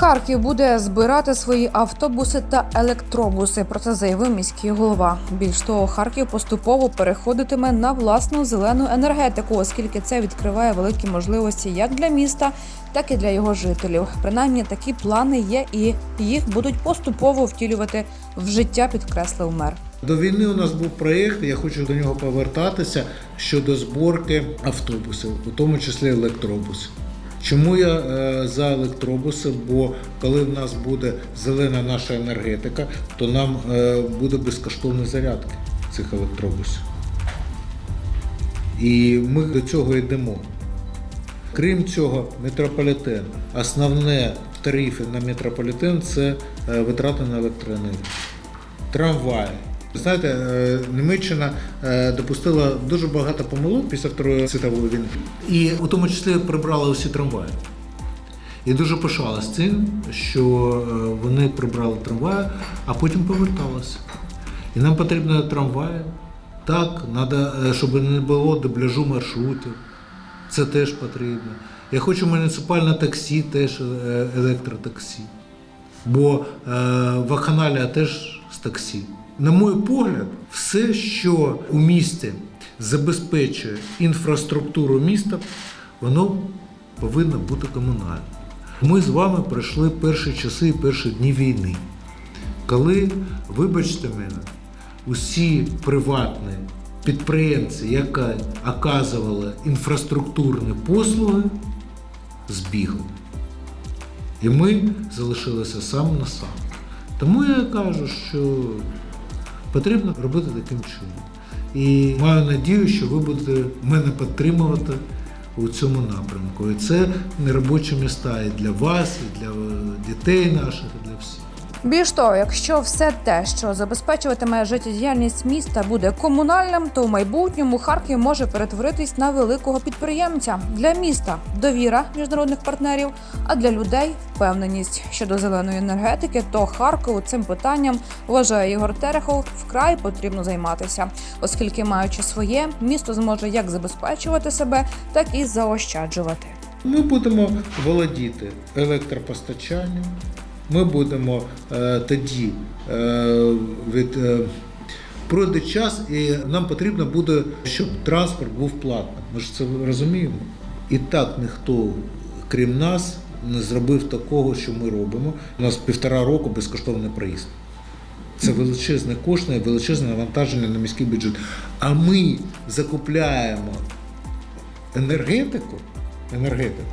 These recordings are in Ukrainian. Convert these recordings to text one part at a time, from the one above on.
Харків буде збирати свої автобуси та електробуси. Про це заявив міський голова. Більш того, Харків поступово переходитиме на власну зелену енергетику, оскільки це відкриває великі можливості як для міста, так і для його жителів. Принаймні такі плани є, і їх будуть поступово втілювати в життя, підкреслив мер. До війни у нас був проєкт, я хочу до нього повертатися щодо зборки автобусів, у тому числі електробусів. Чому я е, за електробуси? Бо коли в нас буде зелена наша енергетика, то нам е, буде безкоштовні зарядки цих електробусів. І ми до цього йдемо. Крім цього, метрополітен. Основне в тарифі на метрополітен це е, витрати на електроенергію. Трамваї. Знаєте, е, Німеччина е, допустила дуже багато помилок після Второї світової війни. І у тому числі прибрали усі трамваї. І дуже пишалась цим, що е, вони прибрали трамваї, а потім поверталися. І нам потрібно трамваї. Так, треба, щоб не було дубляжу маршрутів. Це теж потрібно. Я хочу муніципальне таксі, теж електротаксі. Бо е, вакханалія теж з таксі. На мій погляд, все, що у місті забезпечує інфраструктуру міста, воно повинно бути комунальним. Ми з вами пройшли перші часи і перші дні війни, коли, вибачте мене, усі приватні підприємці, які оказували інфраструктурні послуги, збігли. І ми залишилися сам на сам. Тому я кажу, що потрібно робити таким чином. І маю надію, що ви будете мене підтримувати у цьому напрямку. І це не робочі міста і для вас, і для дітей наших, і для всіх. Більш того, якщо все те, що забезпечуватиме життєдіяльність міста, буде комунальним, то в майбутньому Харків може перетворитись на великого підприємця для міста довіра міжнародних партнерів, а для людей впевненість щодо зеленої енергетики. То Харкову цим питанням вважає Ігор Терехов вкрай потрібно займатися, оскільки, маючи своє, місто зможе як забезпечувати себе, так і заощаджувати. Ми будемо володіти електропостачанням. Ми будемо е, тоді е, від е, пройде час, і нам потрібно буде, щоб транспорт був платним. Ми ж це розуміємо. І так ніхто, крім нас, не зробив такого, що ми робимо. У нас півтора року безкоштовний проїзд. Це величезне кошти, величезне навантаження на міський бюджет. А ми закупляємо енергетику, енергетику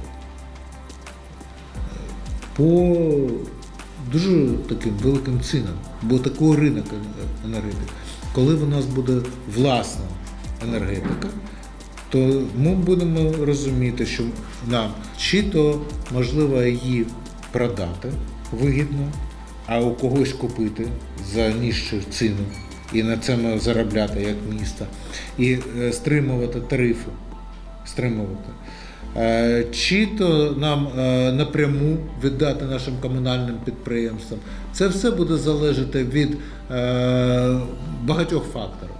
по дуже таким великим цінам, бо такий ринок енергетики. Коли в нас буде власна енергетика, то ми будемо розуміти, що нам чи то можливо її продати вигідно, а у когось купити за нижчу ціну і на цьому заробляти як місто, і е, стримувати тарифи, стримувати. Е, Чи то нам е, напряму віддати нашим комунальним підприємствам. Це все буде залежати від е, багатьох факторів.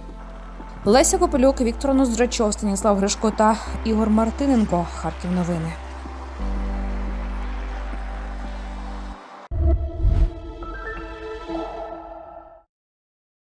Леся Кополюк, Віктор Ноздрачов, Станіслав Гришко та Ігор Мартиненко. Харків новини.